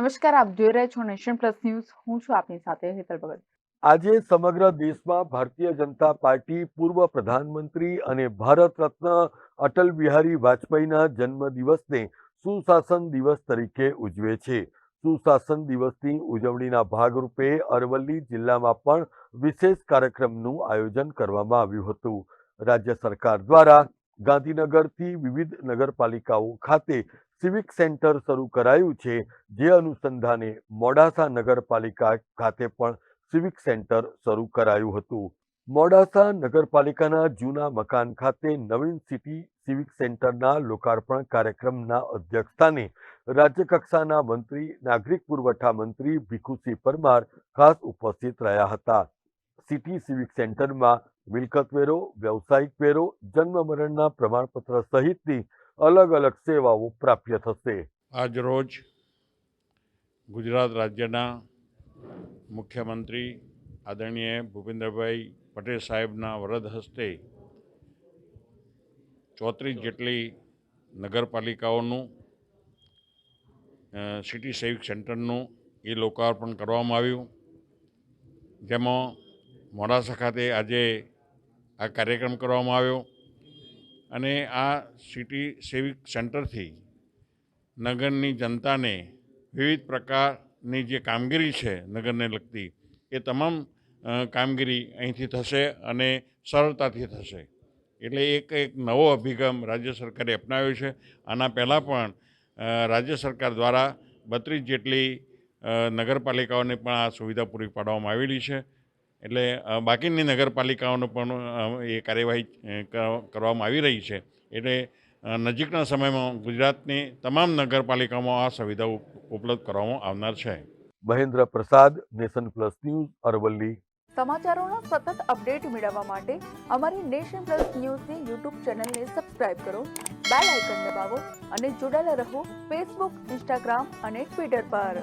નમસ્કાર, આપ જોઈ રહ્યા છો નેશન પ્લસ ન્યૂઝ. હું છું આપની સાથે હેતલ ભગત. આજે સમગ્ર દેશમાં ભારતીય જનતા પાર્ટી, પૂર્વ પ્રધાનમંત્રી અને ભારત રત્ન અટલ બિહારી વાજપેયીના જન્મદિવસને સુશાસન દિવસ તરીકે ઉજવે છે. સુશાસન દિવસની ઉજવણીના ભાગરૂપે અરવલ્લી જિલ્લામાં પણ વિશેષ કાર્યક્રમનું આયોજન કરવામાં આવ્યું હતું. રાજ્ય સરકાર દ્વારા ગાંધીનગરથી વિવિધ નગરપાલિકાઓ ખાતે સિવિક સેન્ટર શરૂ કરાયું છે, જે અનુસંધાને મોડાસા નગરપાલિકા ખાતે પણ સિવિક સેન્ટર શરૂ કરાયું હતું. મોડાસા નગરપાલિકાના જૂના મકાન ખાતે નવીન સિટી સિવિક સેન્ટરના લોકાર્પણ કાર્યક્રમના અધ્યક્ષસ્થાને રાજ્યકક્ષાના મંત્રી, નાગરિક પુરવઠા મંત્રી ભીખુસિંહ પરમાર ખાસ ઉપસ્થિત રહ્યા હતા. સિટી સિવિક સેન્ટરમાં મિલકત વેરો, વ્યવસાયિક વેરો, જન્મ મરણના પ્રમાણપત્ર સહિતની અલગ અલગ સેવાઓ પ્રાપ્ય થશે. આજ રોજ ગુજરાત રાજ્યના મુખ્યમંત્રી આદરણીય ભૂપેન્દ્રભાઈ પટેલ સાહેબના વરદ હસ્તે ચોત્રીસ જેટલી નગરપાલિકાઓનું સિટી સેવિક સેન્ટરનું એ લોકાર્પણ કરવામાં આવ્યું. જેમાં મોડાસા ખાતે આજે આ કાર્યક્રમ કરવામાં આવ્યો અને આ સિટી સેવિક સેન્ટરથી નગરની જનતાને વિવિધ પ્રકારની જે કામગીરી છે નગરને લગતી, એ તમામ કામગીરી અહીંથી થશે અને સરળતાથી થશે. એટલે એક એક નવો અભિગમ રાજ્ય સરકારે અપનાવ્યો છે. આના પહેલાં પણ રાજ્ય સરકાર દ્વારા બત્રીસ જેટલી નગરપાલિકાઓને પણ આ સુવિધા પૂરી પાડવામાં આવેલી છે. એટલે બાકીની નગરપાલિકાઓનો પણ એ કાર્યવાહી કરવામાં આવી રહી છે. એટલે નજીકના સમયમાં ગુજરાતની તમામ નગરપાલિકામાં આ સુવિધા ઉપલબ્ધ કરવામાં આવનાર છે. મહેન્દ્ર પ્રસાદ નેશન પ્લસ ન્યૂઝ અરવલ્લી. સમાચારોના સતત અપડેટ મેળવવા માટે અમારી નેશન પ્લસ ન્યૂઝની યુટ્યુબ ચેનલને સબસ્ક્રાઇબ કરો બેલ આઇકન દબાવો અને જોડાયેલા રહો ફેસબુક ઇન્સ્ટાગ્રામ અને ટ્વિટર પર.